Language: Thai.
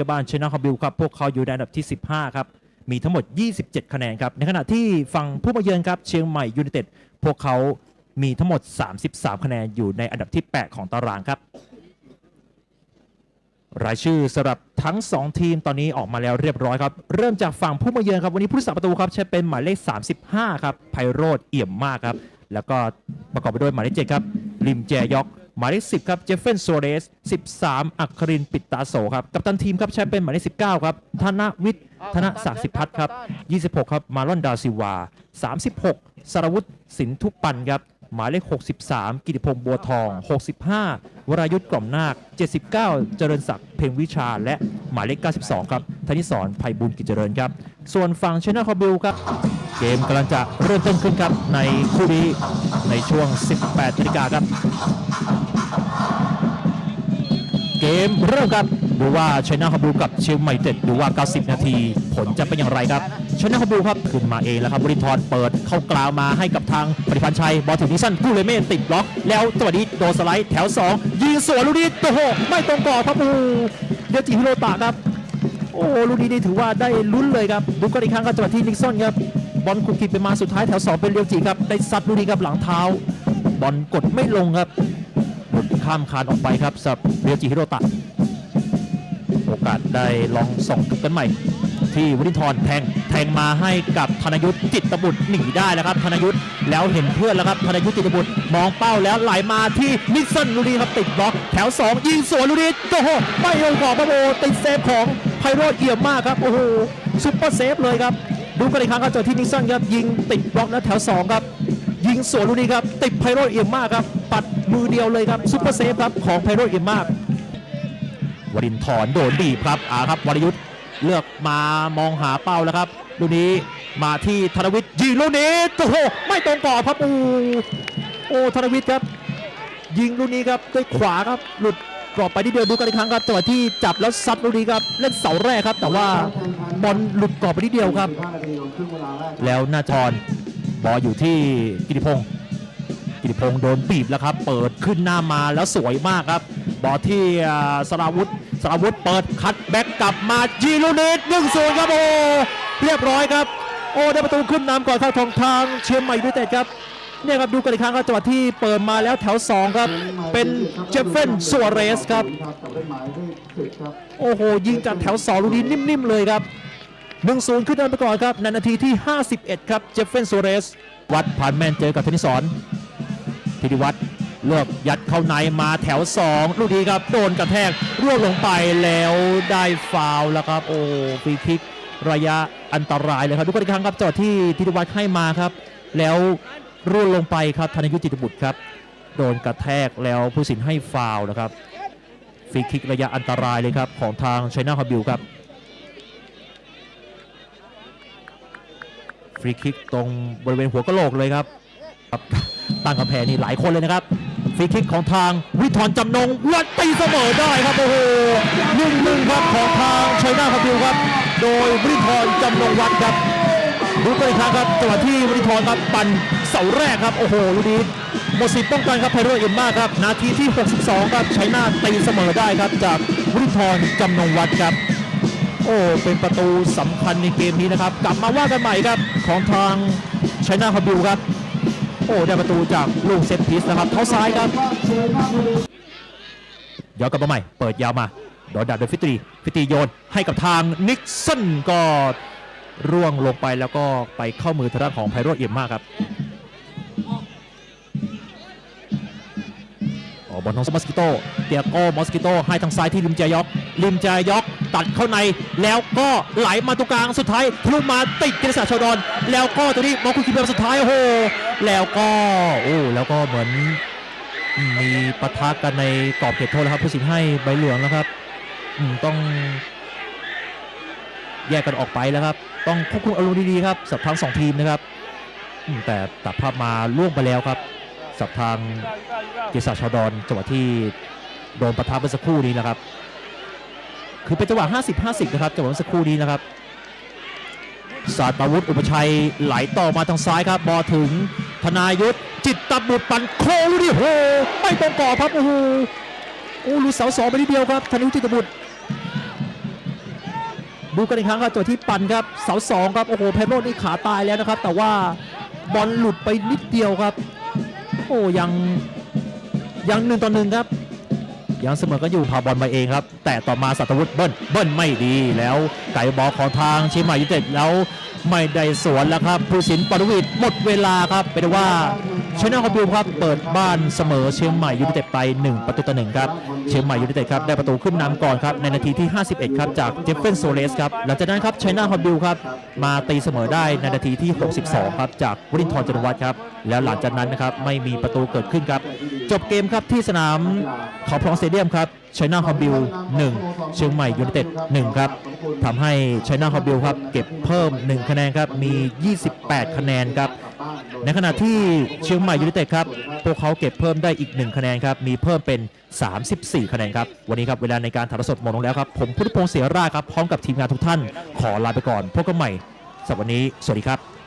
จ้าบ้านชนะคอบิลครับ พวกเขาอยู่ในอันดับที่ 15 ครับ มีทั้งหมด 27 คะแนนครับ ในขณะที่ฝั่งผู้มาเยือนครับเชียงใหม่ยูไนเต็ดพวกเขามีทั้งหมด 33 คะแนนอยู่ในอันดับที่ 8 ของตารางครับ รายชื่อสำหรับทั้ง 2 ทีมตอนนี้ออกมาแล้วเรียบร้อยครับ เริ่มจากฝั่งผู้มาเยือนครับ วันนี้ผู้รักษาประตูครับใช้เป็นหมายเลข 35 ครับไพโรธเอี่ยมมากครับ แล้วก็ประกอบไปด้วยหมายเลข7ครับลิมแจยอก หมายเลข10ครับเจฟเฟนโซเรส13อัครินปิตตาโสครับกัปตันทีมครับใช้เป็นหมายเลข19ครับธนวิทย์ธนศักดิ์สิพัฒน์ครับ26ครับมารอนดาซิวา36สารวุฒิสินทุปันครับหมายเลข 63 กิติพงษ์บัวทอง 65 วรายุทธ์กล่อมนาค 79 เจริญศักดิ์เพ็งวิชา และหมายเลข 92 ครับธนิสรไพบุญกิจเจริญครับ ส่วนฝั่งชนะคอบิลครับ เกมกำลังจะเริ่มต้นขึ้นครับ ในคู่นี้ในช่วง 18นาฬิกาครับ เกมเริ่มครับดูว่าชนะคอบิลกับเชียงใหม่เต็ดดูว่า 90 นาที ผลจะเป็นอย่างไรครับชนะคอบิลครับขึ้นมาเองแล้วครับบริทร์เปิดเข้ากลาวมาให้กับทางปฏิพันธ์ชัยบอลถึงนิสันกู้เลยเมนติดล็อก แล้วจังหวะนี้โดสไลด์แถว 2 ยิงสวนลูกนี้โอ้โหไม่ตรงกรอบครับโอ้โหเดียวจิฮิโรตะครับ โอ้ลูกนี้นี่ถือว่าได้ลุ้นเลยครับดูกันอีกครั้งครับจังหวะที่นิกสันครับบอลคุกคิดไปมาสุดท้ายแถว 2 เป็นเรียวจิครับได้ซัดลูกนี้ครับหลังเท้า บอลกดไม่ลงครับ ลุดข้ามคานออกไปครับสับเรียวจิฮิโรตะ โอกาสได้ลองส่องกันใหม่ ที่วุฒิธรแทงแทงมาให้กับธนยุทธจิตตบุตรหนีได้แล้วครับธนยุทธแล้วเห็นเพื่อนแล้วครับธนยุทธจิตตบุตรมองเป้าแล้วไหลมาที่นิกสันลูรีครับติดบล็อก แถว 2 ยิงสวนลูรีโอ้โหไม่ลงกรอบครับโอ้โหติดเซฟของไพโรธเอี่ยมมากครับโอ้โหซุปเปอร์เซฟเลยครับดูกันอีกครั้งครับจังหวะที่นิกสันครับยิงติดบล็อกแล้วแถว 2 ครับ ยิงสวนลูกนี้ครับ ติดไพโรธเอี่ยมมากครับ ปัดมือเดียวเลยครับซุปเปอร์เซฟครับของไพโรธเอี่ยมมากวรินทร์โดนบีครับอาครับวรยุทธ์เลือกมามองหาเป้าแล้วครับลูกนี้มาที่ธนวิทย์ยิงลูกนี้โอ้โหไม่ตรงกรอบครับโอ้โอ้ธนวิทย์ครับ ยิงลูกนี้ครับด้วยขวาครับหลุดกรอบไปที่เดียวดูกันอีกครั้งครับจังหวะที่จับแล้วซัดลูกนี้ครับเล่นเสาแรกครับ แต่ว่าบอลหลุดกรอบไปที่เดียวครับ แล้วหน้าจร บอลอยู่ที่กิติพงศ์กิติพงศ์โดนบีบแล้วครับ เปิดขึ้นหน้ามาแล้วสวยมากครับ บอลที่สราวุธสราวุธเปิดคัดแบ็กกลับมาจีลูนิตหนึ่งศูนย์ครับโอ้เรียบร้อยครับ โอ้ได้ประตูขึ้นนำก่อนเข้าทองทางเชียงใหม่ยูไนเต็ดครับเนี่ยครับดูกันอีกครั้งครับจังหวะที่เปิดมาแล้วแถว 2 ครับ เป็นเจฟเฟนซัวเรสครับกับเป็นหมายเลขสิบครับโอ้โห ยิงจากแถว 2 ลูกนี้นิ่ม ๆ เลยครับ 1-0 ขึ้นนำไปก่อนครับในนาทีที่ 51 ครับ เจฟเฟนโซเรส วัดผ่านแมนเจอกับธนิสรธิติวัฒน์เลือกยัดเข้าในมาแถว 2 ลูกนี้ครับ โดนกระแทกร่วงลงไปแล้วได้ฟาวแล้วครับ โอ้ฟรีคิกระยะอันตรายเลยครับ ดูกันอีกครั้งครับจอดที่ธิติวัฒน์ให้มาครับ แล้วร่วงลงไปครับธนยุทธจิตบุตรครับ โดนกระแทกแล้วผู้สินให้ฟาวนะครับฟรีคิกระยะอันตรายเลยครับของทางชัยนาฮาบิลครับ ฟรีคิกตรงบริเวณหัวกะโหลกเลยครับครับตั้งกำแพงนี่หลายคนเลยนะครับฟรีคิกของทางวิทรจำนงวัดตีเสมอได้ครับโอ้โหนึ่งหนึ่งครับของทางชัยนาฮาบิลครับ โดยวิทรจำนงวัดครับดูกันอีกครั้งครับจังหวะที่วิทร์ครับปั่นเสาแรกครับโอ้โหลูกนี้หมดสิทธิ์ป้องกันครับไพโรจน์เอ็มมากครับนาทีที่ 62 ครับชัยนาทตีเสมอได้ครับจากวิทร์จำนงวัดครับ โอ้เป็นประตูสำคัญในเกมนี้นะครับ กลับมาว่ากันใหม่ครับของทางชัยนาทฮาบิลครับ โอ้ได้ประตูจากลูกเซตพีซนะครับเท้าซ้ายครับย้อนกลับมาใหม่ เปิดยาวมาโดนดับโดยฟิตรีฟิตรีโยนให้กับทางนิกสันก็ร่วงลงไปแล้วก็ไปเข้ามือทางด้านของไพโรจน์เอี่ยมมากครับออกบอลของสมอสกิโตเตียโก้มอสกิโตให้ทางซ้ายที่ลิมเจยอกลิมเจยอก ตัดเข้าใน แล้วก็ไหลมาตรงกลางสุดท้ายทะลุมาติดกิติศักดิ์ชาวดอนแล้วก็ตัวนี้มองคุณคิมเบลสุดท้ายโอ้โหแล้วก็โอ้แล้วก็เหมือนมีปะทะกันในกรอบเขตโทษแล้วครับผู้สินให้ใบเหลืองแล้วครับต้อง แยกกันออกไปแล้วครับ ต้องควบคุมอารมณ์ดีๆครับสับทั้งสองทีมนะครับแต่ตัดภาพมาล่วงไปแล้วครับสับทางเกษาชาดอนจังหวะที่โดนปะทะเมื่อสักครู่นี้นะครับ คือเป็นจังหวะ 50-50 นะครับจังหวะสักครู่นี้นะครับศาสตราวุธอุปชัยไหลต่อมาทางซ้ายครับบอลถึงธนายุทธจิตตบุตรปันโคลูกนี่โอ้โหไม่ตรงกรอครับโอ้โหโอ้ลูกเสาสองไปนิดเดียวครับธนายุทธจิตตบุตรดูกันอีกครั้งครับตัวที่ปันครับเสาสองครับโอ้โหไพโรจน์นี่ขาตายแล้วนะครับ แต่ว่าบอลหลุดไปนิดเดียวครับ โอ้ยังยังหนึ่งต่อหนึ่งครับ ยังเสมอก็อยู่พาบอลมาเองครับ แต่ต่อมาสัตวุฒิเบิ้ลเบิ้ลไม่ดีแล้วไก่บอลของทางเชียงใหม่ยูเต็ดแล้วไม่ได้สวนแล้วครับผู้สินปรวิทย์หมดเวลาครับเป็นว่า ชนะคอมบิวครับเปิดบ้านเสมอเชียงใหม่ยูไนเต็ดไป 1 ประตูต่อหนึ่งครับเชียงใหม่ยูไนเต็ดครับได้ประตูขึ้นนำก่อนครับในนาทีที่ 51 ครับจากเจฟเฟนโซเลสครับหลังจากนั้นครับชนาคอมบิวครับมาตีเสมอได้ในนาทีที่ 62 ครับจากวรินทร์จนวัฒน์ครับแล้วหลังจากนั้นนะครับไม่มีประตูเกิดขึ้นครับจบเกมครับที่สนามขาพลองสเตเดียมครับชนาคอมบิว1 เชียงใหม่ยูไนเต็ด1ครับทำให้ชนาคอมบิวครับเก็บเพิ่ม 1 คะแนนครับมี 28 คะแนนครับ ในขณะที่เชียงใหม่ยูไนเต็ดครับ พวกเขาเก็บเพิ่มได้อีก 1 คะแนนครับ มีเพิ่มเป็น 34 คะแนนครับ วันนี้ครับเวลาในการถ่ายทอดสดหมดลงแล้วครับ ผมพุทธพงศ์เสียราครับ พร้อมกับทีมงานทุกท่าน ขอลาไปก่อน พบกันใหม่สำหรับวันนี้ สวัสดีครับ